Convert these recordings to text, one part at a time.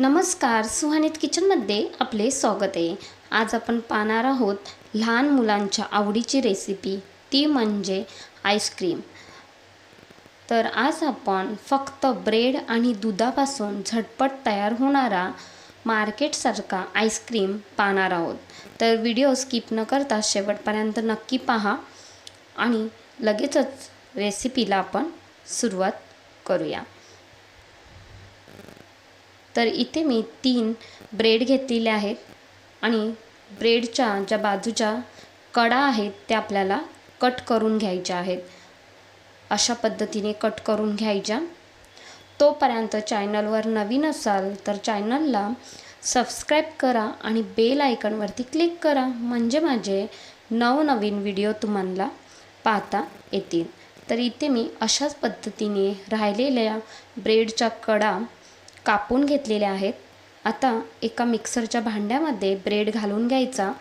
नमस्कार सुहानीत किचनमध्ये आपले स्वागत आहे. आज आपण पाहणार आहोत लहान मुलांच्या आवडीची रेसिपी ती म्हणजे आईस्क्रीम तर आज आपण फक्त ब्रेड आणि दुधापासून झटपट तयार होणारा मार्केटसारखा आईस्क्रीम पाहणार आहोत. तर व्हिडिओ स्किप न करता शेवटपर्यंत नक्की पहा आणि लगेचच रेसिपीला आपण सुरुवात करूया. तर इथे मी तीन ब्रेड घेतलेले आहेत आणि ब्रेडच्या ज्या बाजूच्या कडा आहेत त्या आपल्याला कट करून घ्यायच्या आहेत. अशा पद्धतीने कट करून घ्यायच्या. तोपर्यंत चॅनलवर नवीन असाल तर चॅनलला सबस्क्राईब करा आणि बेल आयकनवरती क्लिक करा. म्हणजे माझे नवनवीन व्हिडिओ तुम्हाला पाहता येतील. तर इथे मी अशाच पद्धतीने राहिलेल्या ब्रेडच्या कडा कापून घेतलेल्या आहेत. आता एका मिक्सरच्या भांड्यामध्ये ब्रेड घालून घ्यायचा.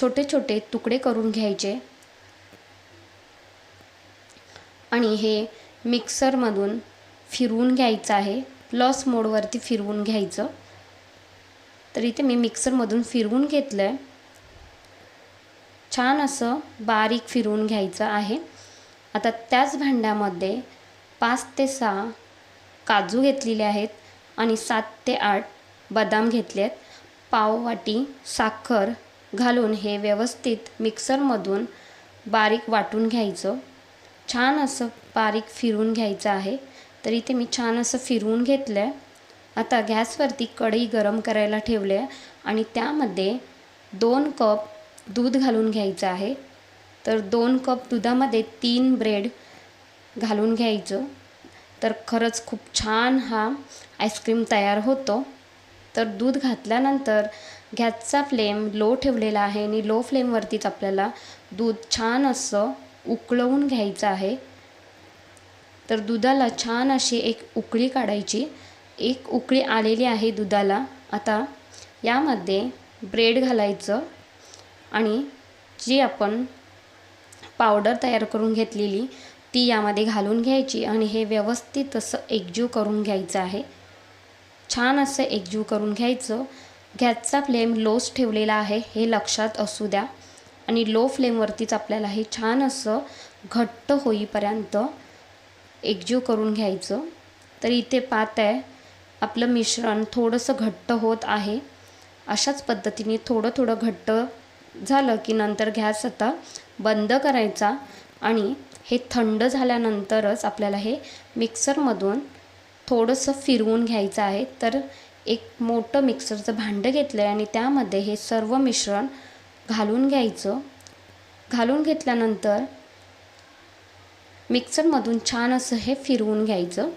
छोटे छोटे तुकडे करून घ्यायचे. आणि हे मिक्सरमधून फिरवून घ्यायचं आहे. प्लस मोडवरती फिरवून घ्यायचं. तर इथे मी मिक्सरमधून फिरवून घेतलं आहे छान असं बारीक फिरवून घ्यायचं आहे. आता त्याच भांड्यामध्ये पाच ते सहा काजू घेतलेले आहेत आणि सात ते आठ बदाम घेतले आहेत पाववाटी साखर घालून हे व्यवस्थित मिक्सरमधून बारीक वाटून घ्यायचं. छान असं बारीक फिरून घ्यायचं आहे. तर इथे मी छान असं फिरवून घेतलं आहे आता गॅसवरती कढई गरम करायला ठेवले आहे आणि त्यामध्ये दोन कप दूध घालून घ्यायचं आहे. तर दोन कप दुधामध्ये तीन ब्रेड घालून घ्यायचं. तर खरंच खूप छान हा आईस्क्रीम तयार होतो. तर दूध घातल्यानंतर गॅसचा फ्लेम लो ठेवलेला आहे आणि लो फ्लेमवरतीच आपल्याला दूध छान असं उकळवून घ्यायचं आहे. तर दुधाला छान अशी एक उकळी काढायची. एक उकळी आलेली आहे दुधाला. आता यामध्ये ब्रेड घालायचं आणि जी आपण पावडर तयार करून घेतलेली ती यामध्ये घालून घ्यायची आणि हे व्यवस्थित असं एकजीव करून घ्यायचं आहे. छान असं एकजीव करून घ्यायचं. गॅसचा फ्लेम लोच ठेवलेला आहे हे लक्षात असू द्या. आणि लो फ्लेमवरतीच आपल्याला हे छान असं घट्ट होईपर्यंत एकजीव करून घ्यायचं. तर इथे पाहत आहे. आपलं मिश्रण थोडंसं घट्ट होत आहे. अशाच पद्धतीने थोडं थोडं घट्ट झालं की नंतर गॅस आता बंद करायचा आणि हे थंड झाल्यानंतरच आपल्याला हे मिक्सरमधून थोडंसं फिरवून घ्यायचं आहे. तर एक मोठं मिक्सरचं भांडं घेतलं आहे आणि त्यामध्ये हे सर्व मिश्रण घालून घ्यायचं. घालून घेतल्यानंतर मिक्सरमधून छान असं हे फिरवून घ्यायचं.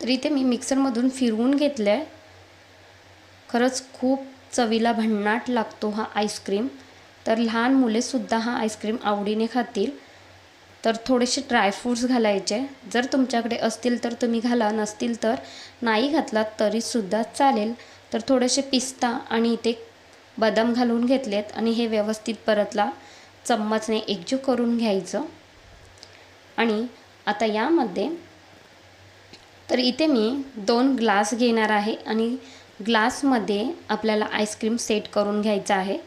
तर इथे मी मिक्सरमधून फिरवून घेतलं आहे खरंच खूप चवीला भन्नाट लागतो हा आईस्क्रीम. तर लहान मुलेसुद्धा हा आईस्क्रीम आवडीने खातील. तर थोडेसे ड्रायफ्रूट्स घालायचे. जर तुमच्याकडे असतील तर तुम्ही घाला नसतील तर नाही घातलात तरीसुद्धा चालेल. तर थोडेसे पिस्ता आणि इथे बदाम घालून घेतलेत आणि हे व्यवस्थित परतला. चम्मचने एकजीव करून घ्यायचं. आणि आता यामध्ये तर इथे मी दोन ग्लास घेणार आहे आणि ग्लासमध्ये आपल्याला आईस्क्रीम सेट करून घ्यायचं आहे.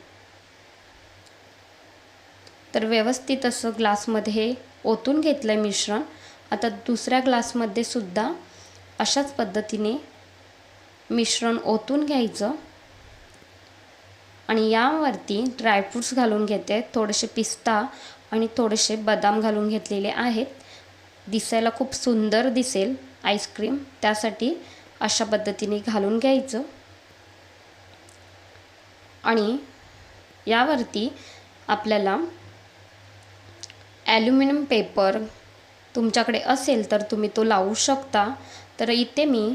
तर व्यवस्थित असं ग्लासमध्ये हे ओतून घेतलं आहे मिश्रण. आता दुसऱ्या ग्लासमध्ये सुद्धा अशाच पद्धतीने मिश्रण ओतून घ्यायचं. आणि यावरती ड्रायफ्रूट्स घालून घेते. थोडेसे पिस्ता आणि थोडेसे बदाम घालून घेतलेले आहेत. दिसायला खूप सुंदर दिसेल आईस्क्रीम त्यासाठी अशा पद्धतीने घालून घ्यायचं. आणि यावरती आपल्याला ॲल्युमिनियम पेपर तुमच्याकडे असेल तर तुम्ही तो लावू शकता. तर इथे मी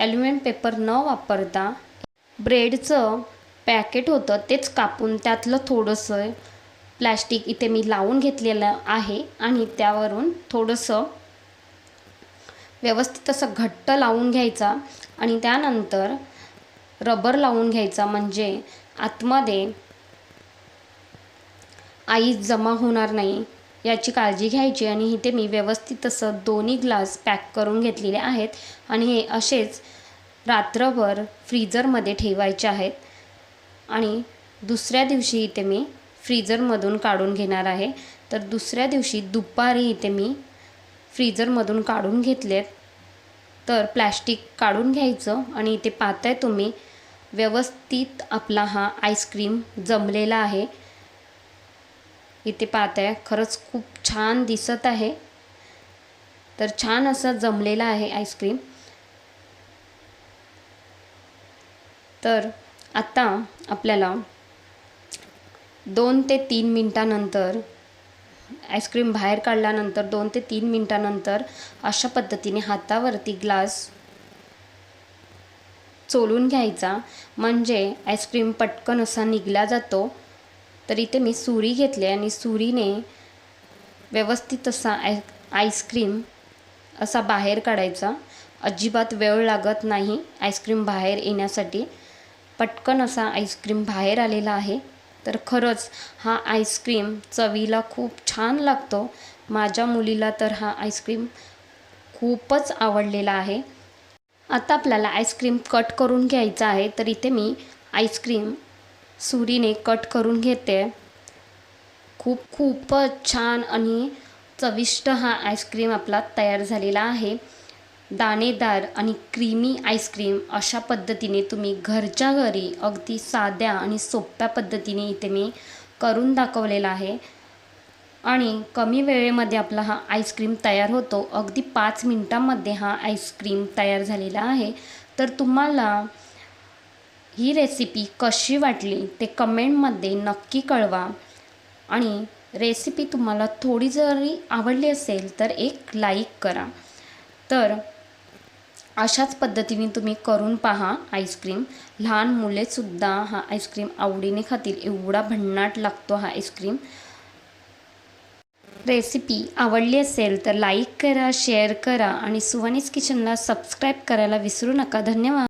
ॲल्युमिनियम पेपर न वापरता ब्रेडचं पॅकेट होतं तेच कापून त्यातलं थोडंसं प्लॅस्टिक इथे मी लावून घेतलेलं आहे आणि त्यावरून थोडंसं व्यवस्थित असं घट्ट लावून घ्यायचा आणि त्यानंतर रबर लावून घ्यायचा. म्हणजे आतमध्ये आईस जमा होणार नाही. याची काळजी घ्यायची आणि इथे मी व्यवस्थित असं दोन्ही ग्लास पॅक करून घेतलेले आहेत. आणि हे असेच रात्रभर फ्रीजरमध्ये ठेवायचे आहेत. आणि दुसऱ्या दिवशी इथे मी फ्रीजरमधून काढून घेणार आहे. तर दुसऱ्या दिवशी दुपारी इथे मी फ्रीजरमधून काढून घेतलेत. तर प्लॅस्टिक काढून घ्यायचं आणि इथे पाहताय तुम्ही व्यवस्थित आपला हा आईस्क्रीम जमलेला आहे. इथे पाहताय. खरंच खूप छान दिसत आहे. तर छान असं जमलेलं आहे आईस्क्रीम तर आता आपल्याला दोन ते तीन मिनटानंतर आईस्क्रीम बाहेर काढल्यानंतर दोन ते तीन मिनटानंतर अशा पद्धतीने हातावरती ग्लास चोलून घ्यायचा. म्हणजे आईस्क्रीम पटकन असा निघला जातो. तर इथे मी सुरी घेतली आणि सुरीने व्यवस्थित असा आय आईस्क्रीम असा बाहेर काढायचा. अजिबात वेळ लागत नाही आईस्क्रीम बाहेर येण्यासाठी. पटकन असा आईस्क्रीम बाहेर आलेला आहे. तर खरंच हा आईस्क्रीम चवीला खूप छान लागतो. माझ्या मुलीला तर हा आईस्क्रीम खूपच आवडलेला आहे. आता आपल्याला आईस्क्रीम कट करून घ्यायचा आहे. तर इथे मी आईस्क्रीम सुरीने कट करून घेते. खूप खूपच छान आणि चविष्ट हा आईस्क्रीम आपला तयार झालेला आहे. दाणेदार आणि क्रीमी आईस्क्रीम अशा पद्धतीने तुम्ही घरच्या घरी अगदी साध्या आणि सोप्या पद्धतीने इथे मी करून दाखवलेला आहे. आणि कमी वेळेमध्ये आपला हा आईस्क्रीम तयार होतो. अगदी पाच मिनटामध्ये हा आईस्क्रीम तयार झालेला आहे. तर तुम्हाला ही रेसिपी कशी वाटली ते कमेंटमध्ये नक्की कळवा. आणि रेसिपी तुम्हाला थोडी जरी आवडली असेल तर एक लाईक करा. तर अशाच पद्धतीने तुम्ही करून पहा आईस्क्रीम लहान मुलेसुद्धा हा आईस्क्रीम आवडीने खातील. एवढा भन्नाट लागतो हा आईस्क्रीम रेसिपी आवडली असेल तर लाईक करा शेअर करा आणि सुवानीस किचनला सबस्क्राईब करायला विसरू नका. धन्यवाद.